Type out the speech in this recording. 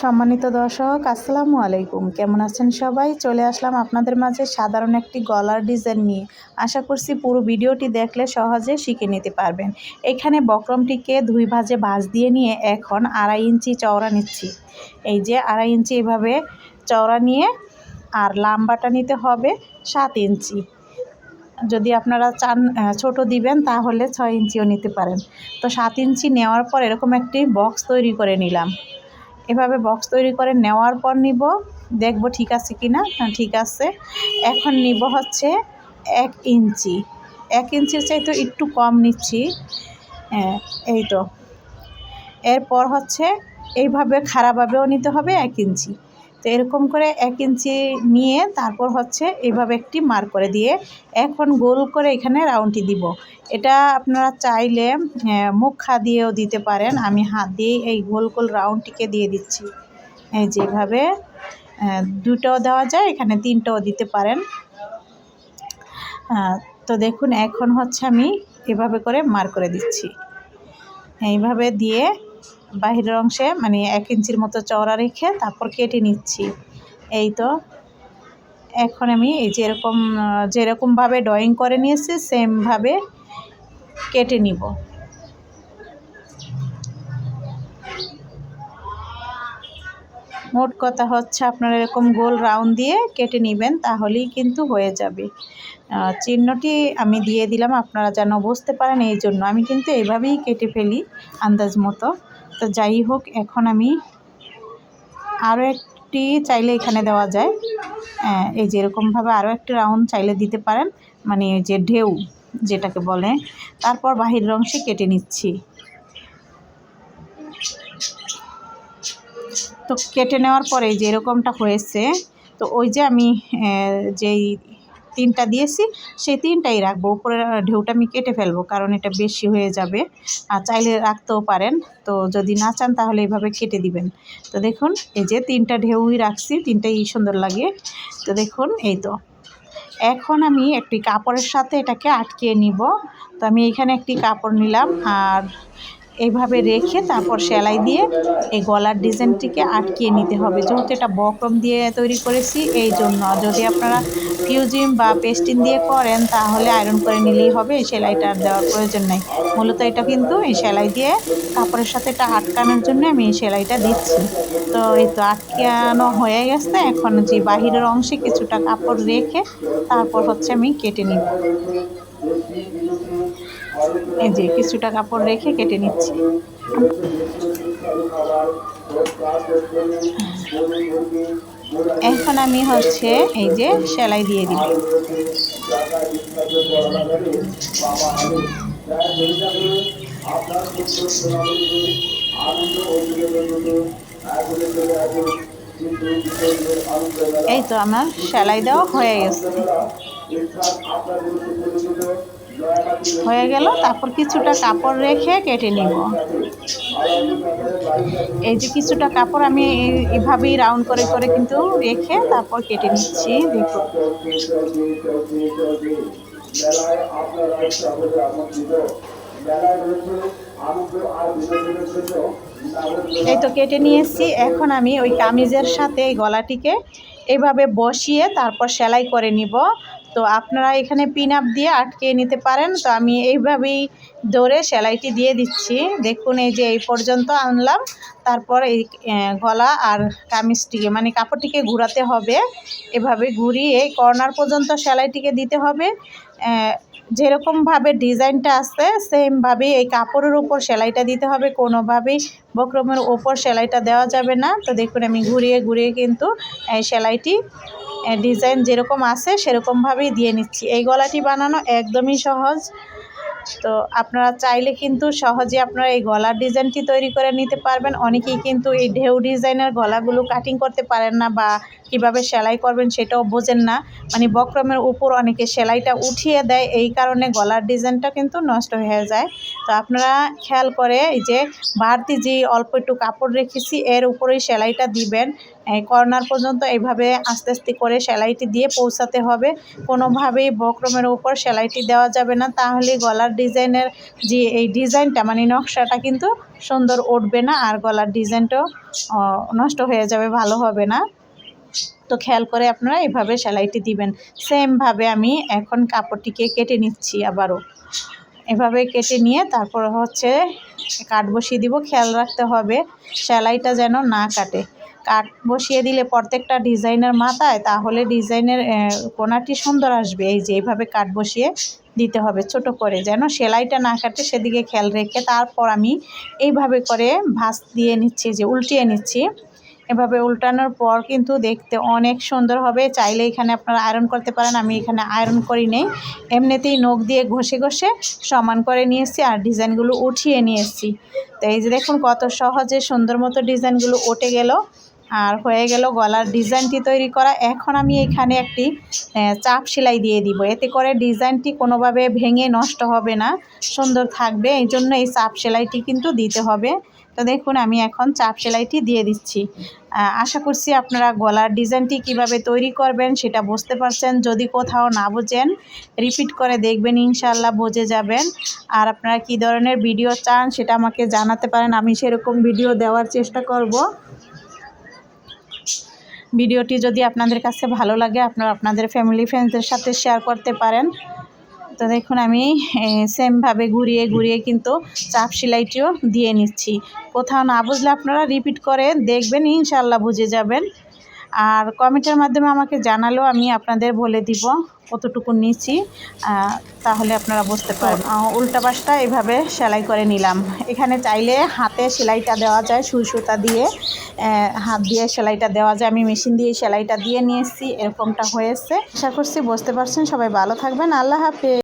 সম্মানিত দর্শক, আসসালামু আলাইকুম। কেমন আছেন সবাই? চলে আসলাম আপনাদের মাঝে সাধারণ একটি গলার ডিজাইন নিয়ে। আশা করছি পুরো ভিডিওটি দেখলে সহজে শিখে নিতে পারবেন। এখানে বক্রমটিকে দুই ভাজে ভাজ দিয়ে নিয়ে এখন আড়াই ইঞ্চি চওড়া নিচ্ছি। এই যে আড়াই ইঞ্চি এভাবে চওড়া নিয়ে আর লাম্বাটা নিতে হবে সাত ইঞ্চি। যদি আপনারা চান ছোট দিবেন তাহলে ছয় ইঞ্চিও নিতে পারেন। তো সাত ইঞ্চি নেওয়ার পর এরকম একটি বক্স তৈরি করে নিলাম। এভাবে বক্স তৈরি করে নেওয়ার পর নিব। দেখব ঠিক আছে কি না হ্যাঁ ঠিক আছে। এখন নিব হচ্ছে এক ইঞ্চি। এক ইঞ্চির চাইতে একটু কম নিচ্ছি। হ্যাঁ এই তো এরপর হচ্ছে এইভাবে খারাপভাবেও নিতে হবে এক ইঞ্চি। তো এরকম করে এক ইঞ্চি নিয়ে তারপর হচ্ছে এইভাবে একটি মার করে দিয়ে এখন গোল করে এখানে রাউন্ডটি দিব। এটা আপনারা চাইলে মুখা দিয়েও দিতে পারেন। আমি হাত দিয়ে এই গোল গোল রাউন্ডটিকে দিয়ে দিচ্ছি। এই যেভাবে দুটোও দেওয়া যায়, এখানে তিনটাও দিতে পারেন। তো দেখুন, এখন হচ্ছে আমি এভাবে করে মার করে দিচ্ছি। এইভাবে দিয়ে বাহিরের অংশে মানে এক ইঞ্চির মতো চওড়া রেখে তারপর কেটে নিচ্ছি। এই তো। এখন আমি এই যেরকম যেরকমভাবে ড্রয়িং করে নিয়েছি সেমভাবে কেটে নিব। মোট কথা হচ্ছে আপনারা এরকম গোল রাউন্ড দিয়ে কেটে নেবেন, তাহলেই কিন্তু হয়ে যাবে। চিহ্নটি আমি দিয়ে দিলাম, আপনারা যেন বুঝতে পারেন এই জন্য আমি কিন্তু এভাবেই কেটে ফেলি, আন্দাজ মতো। তো যাই হোক, এখন আমি আরও একটি চাইলে এখানে দেওয়া যায়। এই যে এরকমভাবে আরও একটি রাউন্ড চাইলে দিতে পারেন মানে যে ঢেউ যেটাকে বলে। তারপর বাহির অংশে কেটে নিচ্ছি। তো কেটে নেওয়ার পরে যে এরকমটা হয়েছে, তো ওই যে আমি যেই তিনটা দিয়েছি, সেই তিনটাই রাখব। উপরে ঢেউটা আমি কেটে ফেলব, কারণ এটা বেশি হয়ে যাবে। আর চাইলে রাখতেও পারেন, তো যদি না চান তাহলে এইভাবে কেটে দিবেন। তো দেখুন, এই যে তিনটা ঢেউই রাখছি, তিনটাই সুন্দর লাগে। তো দেখুন, এই তো। এখন আমি একটি কাপড়ের সাথে এটাকে আটকে নিব। তো আমি এখানে একটি কাপড় নিলাম, আর এইভাবে রেখে তারপর সেলাই দিয়ে এই গলার ডিজাইনটিকে আটকিয়ে নিতে হবে। যেহেতু এটা বক্রম দিয়ে তৈরি করেছি, এই জন্য যদি আপনারা ফিউজিম বা পেস্টিন দিয়ে করেন, তাহলে আয়রন করে নিলেই হবে, এই সেলাইটা দেওয়ার প্রয়োজন নেই। মূলত এটা কিন্তু এই সেলাই দিয়ে কাপড়ের সাথে এটা আটকানোর জন্য আমি এই সেলাইটা দিচ্ছি। তো এই তো আটকানো হয়ে গেছে, এখন যে বাহিরের অংশে কিছুটা কাপড় রেখে তারপর হচ্ছে আমি কেটে নিব। এই যে কিছুটা কাপড় রেখে কেটে নিচ্ছি। এখন আমি হচ্ছে এই যে সেলাই দিয়ে দিব। এই তো আমার সেলাই দেওয়া হয়ে গেছে। হয়ে গেল, তারপর কিছুটা কাপড় রেখে কেটে নিব। এই যে কিছুটা কাপড় আমি এভাবেই রাউন্ড করে করে কিন্তু রেখে তারপর কেটে নিচ্ছি, দেখুন। এই তো কেটে নিয়ে এসেছি। এখন আমি ওই কামিজের সাথে এই গলাটিকে এইভাবে বসিয়ে তারপর সেলাই করে নিব। তো আপনারা এখানে পিন আপ দিয়ে আটকে নিতে পারেন। তো আমি এইভাবেই ধরে সেলাইটি দিয়ে দিচ্ছি। দেখুন, এই যে এই পর্যন্ত আনলাম। তারপর এই গলা আর কামিজটিকে মানে কাপড়টিকে ঘুরাতে হবে। এভাবে ঘুরিয়ে কর্নার পর্যন্ত সেলাইটিকে দিতে হবে। যেরকমভাবে ডিজাইনটা আসছে সেমভাবেই এই কাপড়ের উপর সেলাইটা দিতে হবে। কোনোভাবেই বক্রমের ওপর সেলাইটা দেওয়া যাবে না। তো দেখুন, আমি ঘুরিয়ে ঘুরিয়ে কিন্তু সেলাইটি ডিজাইন যেরকম আছে সেরকমভাবেই দিয়ে নিচ্ছি। এই গলাটি বানানো একদমই সহজ। তো আপনারা চাইলে কিন্তু সহজে আপনারা এই গলার ডিজাইনটি তৈরি করে নিতে পারবেন। অনেকেই কিন্তু এই ঢেউ ডিজাইনের গলাগুলো কাটিং করতে পারেন না বা কীভাবে সেলাই করবেন সেটাও বোঝেন না। মানে বক্রমের উপর অনেকে সেলাইটা উঠিয়ে দেয়, এই কারণে গলার ডিজাইনটা কিন্তু নষ্ট হয়ে যায়। তো আপনারা খেয়াল করে এই যে বাড়তি যে অল্প একটু কাপড় রেখেছি, এর উপরেই সেলাইটা দিবেন। কর্নার পর্যন্ত এইভাবে আস্তে আস্তে করে সেলাইটি দিয়ে পৌঁছাতে হবে। কোনোভাবেই বক্রমের উপর সেলাইটি দেওয়া যাবে না। তাহলে গলার ডিজাইনের যে এই ডিজাইনটা মানে নকশাটা কিন্তু সুন্দর উঠবে না আর গলার ডিজাইনটাও নষ্ট হয়ে যাবে, ভালো হবে না। তো খেয়াল করে আপনারা এভাবে সেলাইটি দিবেন। সেমভাবে আমি এখন কাপড়টিকে কেটে নিচ্ছি আবারও। এভাবে কেটে নিয়ে তারপর হচ্ছে কাট বসিয়ে দিব, খেয়াল রাখতে হবে, সেলাইটা যেন না কাটে। কাট বসিয়ে দিলে প্রত্যেকটা ডিজাইনের মাথায়, তাহলে ডিজাইনের কোনাটি সুন্দর আসবে। এই যে এইভাবে কাট বসিয়ে দিতে হবে ছোট করে, যেন সেলাইটা না কাটে, সেদিকে খেয়াল রেখে তারপর আমি এইভাবে করে ভাঁজ দিয়ে নিচ্ছি, যে উল্টিয়ে নিচ্ছি। এভাবে উল্টানোর পর কিন্তু দেখতে অনেক সুন্দর হবে। চাইলে এখানে আপনারা আয়রন করতে পারেন, আমি এখানে আয়রন করি নেই। এমনিতেই নখ দিয়ে ঘষে ঘষে সমান করে নিয়েছি আর ডিজাইনগুলো উঠিয়ে নিয়েছি। তো এই যে দেখুন কত সহজে সুন্দর মতো ডিজাইনগুলো উঠে গেল। আর হয়ে গেল গলার ডিজাইনটি তৈরি করা। এখন আমি এখানে একটি চাপ সেলাই দিয়ে দিব। এতে করে ডিজাইনটি কোনোভাবে ভেঙে নষ্ট হবে না, সুন্দর থাকবে। এই জন্য এই চাপ সেলাইটি কিন্তু দিতে হবে। তো দেখুন, আমি এখন চাপ সেলাইটি দিয়ে দিচ্ছি। আশা করছি আপনারা গলার ডিজাইনটি কীভাবে তৈরি করবেন সেটা বুঝতে পারছেন। যদি কোথাও না বোঝেন, রিপিট করে দেখবেন ইনশাল্লাহ বুঝে যাবেন। আর আপনারা কী ধরনের ভিডিও চান সেটা আমাকে জানাতে পারেন। আমি সেরকম ভিডিও দেওয়ার চেষ্টা করব। ভিডিওটি যদি আপনাদের কাছে ভালো লাগে, আপনারা আপনাদের ফ্যামিলি ফ্রেন্ডসদের সাথে শেয়ার করতে পারেন। তো দেখুন, আমি সেমভাবে ঘুরিয়ে ঘুরিয়ে কিন্তু চাপ সেলাইটিও দিয়ে নিচ্ছি। কোথাও না বুঝলে আপনারা রিপিট করে দেখবেন ইনশাল্লাহ বুঝে যাবেন। আর কমেন্টের মাধ্যমে আমাকে জানালেও আমি আপনাদের বলে দিব। কতটুকু নিচি তাহলে আপনারা বুঝতে পারেন উল্টা পাশটা এভাবে সেলাই করে নিলাম। এখানে চাইলে হাতে সেলাইটা দেওয়া যায় সুই সুতা দিয়ে হাত দিয়ে সেলাইটা দেওয়া যায়। আমি মেশিন দিয়ে সেলাইটা দিয়ে নিয়েছি, এরকমটা হয়েছে। আশা করছি বুঝতে পারছেন। সবাই ভালো থাকবেন। আল্লাহ হাফেজ।